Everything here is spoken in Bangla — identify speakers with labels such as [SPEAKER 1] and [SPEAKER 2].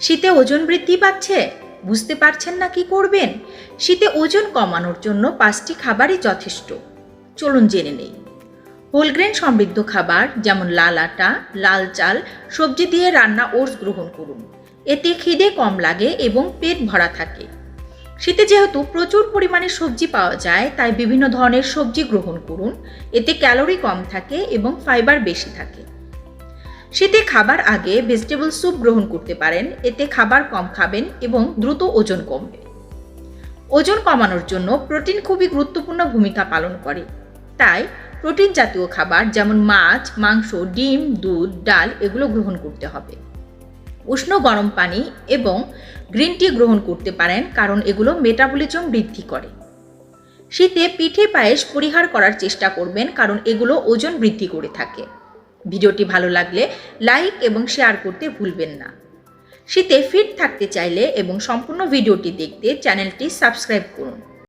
[SPEAKER 1] শীতে ওজন বৃদ্ধি পাচ্ছে? বুঝতে পারছেন না কি করবেন? শীতে ওজন কমানোর জন্য পাঁচটি খাবারই যথেষ্ট। চলুন জেনে নেই। হোলগ্রেন সমৃদ্ধ খাবার যেমন লাল আটা, লাল চাল, সবজি দিয়ে রান্না ওটস গ্রহণ করুন। এতে খিদে কম লাগে এবং পেট ভরা থাকে। শীতে যেহেতু প্রচুর পরিমাণে সবজি পাওয়া যায়, তাই বিভিন্ন ধরনের সবজি গ্রহণ করুন। এতে ক্যালোরি কম থাকে এবং ফাইবার বেশি থাকে। শীতে খাবার আগে ভেজিটেবল স্যুপ গ্রহণ করতে পারেন। এতে খাবার কম খাবেন এবং দ্রুত ওজন কমবে। ওজন কমানোর জন্য প্রোটিন খুবই গুরুত্বপূর্ণ ভূমিকা পালন করে। তাই প্রোটিন জাতীয় খাবার যেমন মাছ, মাংস, ডিম, দুধ, ডাল এগুলো গ্রহণ করতে হবে। উষ্ণ গরম পানি এবং গ্রিন টি গ্রহণ করতে পারেন কারণ এগুলো মেটাবলিজম বৃদ্ধি করে। শীতে পিঠে পায়েস পরিহার করার চেষ্টা করবেন কারণ এগুলো ওজন বৃদ্ধি করে থাকে। ভিডিওটি ভালো লাগলে লাইক এবং শেয়ার করতে ভুলবেন না। শীতে ফিট থাকতে চাইলে এবং সম্পূর্ণ ভিডিওটি দেখতে চ্যানেলটি সাবস্ক্রাইব করুন।